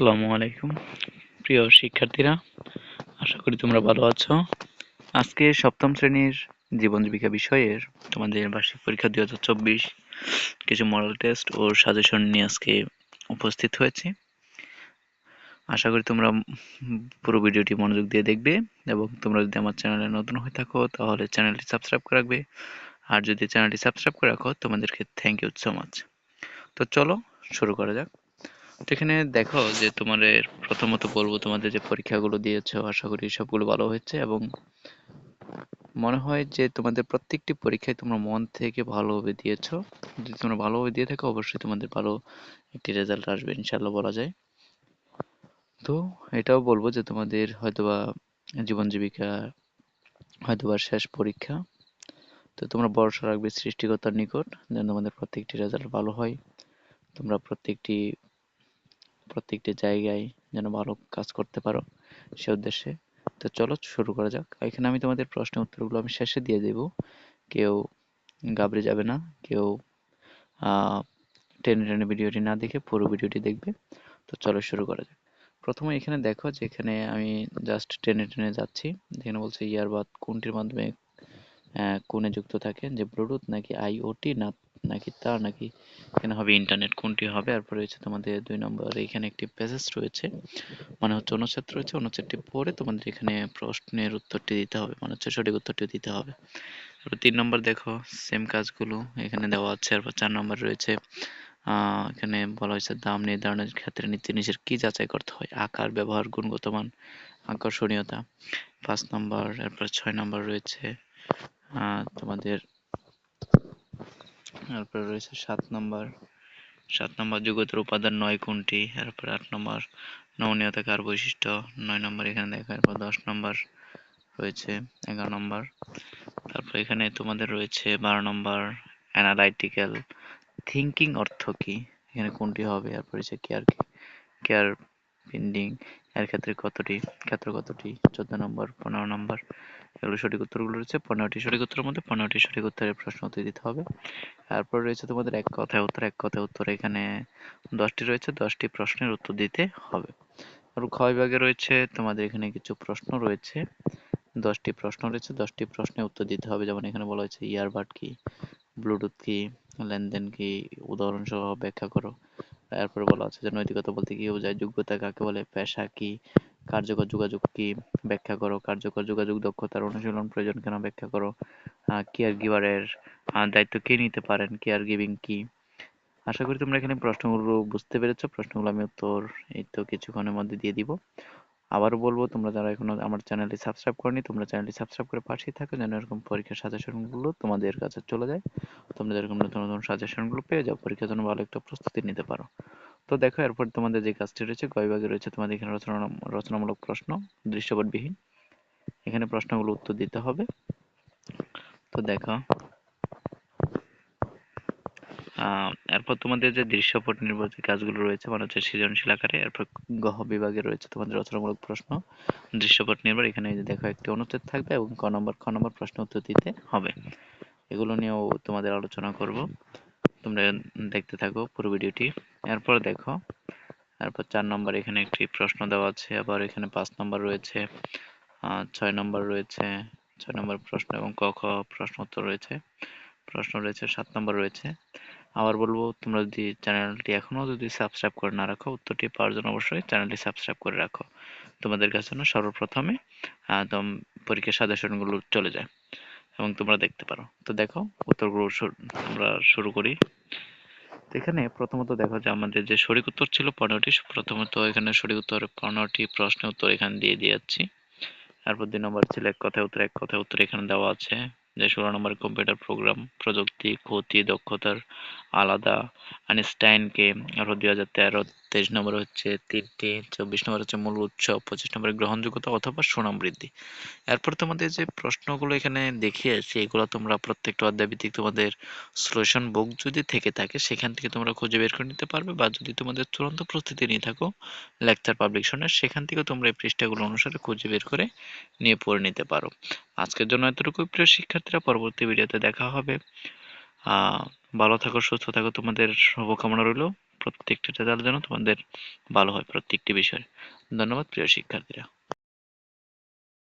আসসালামু আলাইকুম, প্রিয় শিক্ষার্থীরা। আশা করি তোমরা ভালো আছো। আজকে সপ্তম শ্রেণির জীবন জীবিকা বিষয়ের তোমাদের বার্ষিক পরীক্ষা দুই হাজার চব্বিশ কিছু মডেল টেস্ট ও সাজেশন নিয়ে আজকে উপস্থিত হয়েছি। আশা করি তোমরা পুরো ভিডিওটি মনোযোগ দিয়ে দেখবে এবং তোমরা যদি আমার চ্যানেলে নতুন হয়ে থাকো, তাহলে চ্যানেলটি সাবস্ক্রাইব করে রাখবে। আর যদি চ্যানেলটি সাবস্ক্রাইব করে রাখো, তোমাদেরকে থ্যাংক ইউ সো মাচ তো চলো, শুরু করা যাক। এখানে দেখো যে তোমাদের প্রথমত বলব, তোমাদের যে পরীক্ষাগুলো দিয়েছ, আশা করি সবগুলো ভালো হয়েছে এবং মনে হয় যে তোমাদের প্রত্যেকটি পরীক্ষায় তোমরা মন থেকে ভালোভাবে দিয়েছ। যদি তোমরা ভালোভাবে দিয়ে থাকো, অবশ্যই তোমাদের ভালো একটি রেজাল্ট আসবে ইনশাল্লাহ বলা যায়। তো এটাও বলব যে তোমাদের হয়তোবা জীবন জীবিকা, হয়তোবা শেষ পরীক্ষা, তো তোমরা ভরসা রাখবে সৃষ্টিকর্তার নিকট যেন তোমাদের প্রত্যেকটি রেজাল্ট ভালো হয়। তোমরা প্রত্যেকটি প্রত্যেকটি জায়গায় যেন ভালো কাজ করতে পারো সে উদ্দেশ্যে। তো চলো শুরু করা যাক। এখানে আমি তোমাদের প্রশ্নের উত্তরগুলো আমি শেষে দিয়ে দেব। কেউ গাবড়ে যাবে না, কেউ টেনে টেনে ভিডিওটি না দেখে পুরো ভিডিওটি দেখবে। তো চলো শুরু করা যাক। প্রথমে এখানে দেখো যে এখানে আমি জাস্ট টেনে টেনে যাচ্ছি। এখানে বলছে ইয়ারবাদ কোনটির মাধ্যমে কোনে যুক্ত থাকে? যে ব্লুটুথ নাকি আইওটি না নাকি তার নাকি এখানে হবে ইন্টারনেট কোনটি হবে? এরপর রয়েছে তোমাদের দুই নম্বর এখানে একটি প্যাসেজ রয়েছে। মানে হচ্ছে অনুচ্ছেদ রয়েছে। অনুচ্ছেদটি পড়ে তোমাদের এখানে প্রশ্নের উত্তরটি দিতে হবে। মানে হচ্ছে সঠিক উত্তরটি দিতে হবে। তারপর তিন নম্বর দেখো সেম কাজগুলো এখানে দেওয়া আছে। এরপর চার নম্বর রয়েছে এখানে বলা হয়েছে দাম নির্ধারণের ক্ষেত্রে নিচে নিচের কি যাচাই করতে হয়? আকার, ব্যবহার, গুণগত মান, আকর্ষণীয়তা। পাঁচ নম্বর এরপর ছয় নম্বর রয়েছে তোমাদের তারপরে রয়েছে সাত নম্বর। সাত নম্বর যোগ্যতার উপাদান নয় কোনটি? এরপর আট নম্বর নমনীয়তা কার বৈশিষ্ট্য? নয় নম্বর এখানে দেখো এরপর দশ নম্বর রয়েছে, এগারো নম্বর। তারপর এখানে তোমাদের রয়েছে বারো নম্বর অ্যানালাইটিক্যাল থিঙ্কিং অর্থ কি? এখানে কোনটি হবে? এরপর রয়েছে কেয়ার কেয়ার পেন্ডিং এর ক্ষেত্রে কতটি? ক্ষেত্র কতটি? চোদ্দ নম্বর, পনেরো নম্বর, এগুলো সঠিক উত্তরগুলো রয়েছে। পনেরোটি সঠিক উত্তরের মধ্যে পনেরোটি সঠিক উত্তরের প্রশ্ন উত্তর দিতে হবে। তারপর রয়েছে তোমাদের এক কথায় উত্তর, এক কথায় উত্তর। এখানে দশটি রয়েছে, দশটি প্রশ্নের উত্তর দিতে হবে। আর খ বিভাগে রয়েছে, তোমাদের এখানে কিছু প্রশ্ন রয়েছে। দশটি প্রশ্ন রয়েছে, দশটি প্রশ্নের উত্তর দিতে হবে। যেমন এখানে বলা হয়েছে, ইয়ারবাড কি, ব্লুটুথ কি, লেনদেন কি উদাহরণ সহ ব্যাখ্যা করো। এরপরে বলা আছে যে নৈতিকতা বলতে কি বোঝায়? যোগ্যতা কাকে বলে? পেশা কি? কার্যকর যোগাযোগ কি? ব্যাখ্যা করো। কার্যকর যোগাযোগ দক্ষতার অনুশীলন প্রয়োজন কেন? ব্যাখ্যা করো। কেয়ার গিভারের দায়িত্ব কে নিতে পারেন? কেয়ার গিভিং কি? আশা করি তোমরা এখানে প্রশ্নগুলো বুঝতে পেরেছ। প্রশ্নগুলো আমি উত্তর এই তো কিছুক্ষণের মধ্যে দিয়ে দিব। আবারও বলব, তোমরা যারা এখনও আমার চ্যানেলটি সাবস্ক্রাইব করনি, তোমরা চ্যানেলটি সাবস্ক্রাইব করে পাশেই থাকো যেন এরকম পরীক্ষার সাজেশনগুলো তোমাদের কাছে চলে যায়। তোমরা যেরকম নতুন নতুন সাজেশনগুলো পেয়ে যাও, পরীক্ষার জন্য ভালো একটা প্রস্তুতি নিতে পারো। তো দেখো, এরপর তোমাদের যে কাজটি রয়েছে গয়ভাগে রয়েছে তোমাদের এখানে রচনা, রচনামূলক প্রশ্ন, দৃশ্যপটবিহীন। এখানে প্রশ্নগুলো উত্তর দিতে হবে। তো দেখো এরপর তোমাদের যে দৃশ্যপট নির্ভর যে কাজগুলো রয়েছে মানে হচ্ছে সৃজনশীল আকারে, এরপর গহ বিভাগে রয়েছে তোমাদের রচনামূলক প্রশ্ন। দৃশ্যপট নির্ভর এখানে যে দেখো, একটি অনুচ্ছেদ থাকবে এবং ক নম্বর, খ নম্বর প্রশ্ন উত্তর দিতে হবে। এগুলো নিয়েও তোমাদের আলোচনা করব। তোমরা দেখতে থাকো পুরো ভিডিওটি। এরপর দেখো, এরপর চার নম্বর, এখানে একটি প্রশ্ন দেওয়া আছে, আবার এখানে পাঁচ নম্বর রয়েছে ছয় নম্বর রয়েছে, ছয় নম্বর প্রশ্ন এবং ক, খ প্রশ্ন উত্তর রয়েছে। প্রশ্ন রয়েছে, সাত নম্বর রয়েছে। আবার বলব, তোমরা যদি চ্যানেলটি এখনও যদি সাবস্ক্রাইব করে না রাখো, উত্তরটি পাওয়ার জন্য অবশ্যই চ্যানেলটি সাবস্ক্রাইব করে রাখো। তোমাদের কাছে জন্য সর্বপ্রথমে একদম পরীক্ষার সাজেশনগুলো চলে যায় এবং তোমরা দেখতে পারো। তো দেখো, উত্তরগুলো আমরা শুরু করি। এখানে প্রথমত দেখো যে আমাদের যে সঠিক উত্তর ছিল পনেরোটি প্রথমত এখানে সঠিক উত্তর পনেরোটি প্রশ্নের উত্তর এখানে দিয়ে দিয়েছি। তারপর দুই নম্বর ছিল এক কথায় উত্তর, এক কথায় উত্তর এখানে দেওয়া আছে। যে ষোলো নম্বর কম্পিউটার প্রোগ্রাম প্রযুক্তি ক্ষতি দক্ষতার আলাদা। আইনস্টাইনকে আরও দুই হাজার তেরো, তেইশ নম্বর হচ্ছে তিনটি, চব্বিশ নম্বর হচ্ছে মূল উৎস পঁচিশ নম্বরে গ্রহণযোগ্যতা অথবা সুনাম বৃদ্ধি। এরপর তোমাদের যে প্রশ্নগুলো এখানে দেখিয়েছি এগুলো তোমরা প্রত্যেকটা অধ্যায় ভিত্তিক তোমাদের সলিউশন বুক যদি থেকে থাকে, সেখান থেকে তোমরা খুঁজে বের করে নিতে পারবে বা যদি তোমাদের চূড়ান্ত প্রস্তুতি নিয়ে থাকো লেকচার পাবলিকেশনের সেখান থেকে তোমরা এই পৃষ্ঠাগুলো অনুসারে খুঁজে বের করে নিয়ে পড়ে নিতে পারো। আজকের জন্য এতটুকু প্রিয় শিক্ষার্থীরা, পরবর্তী ভিডিওতে দেখা হবে। ভালো থাকো, সুস্থ থাকো। তোমাদের শুভকামনা রইল প্রত্যেকটা রেজাল্ট যেন তোমাদের ভালো হয় প্রত্যেকটি বিষয়। ধন্যবাদ, প্রিয় শিক্ষার্থীরা।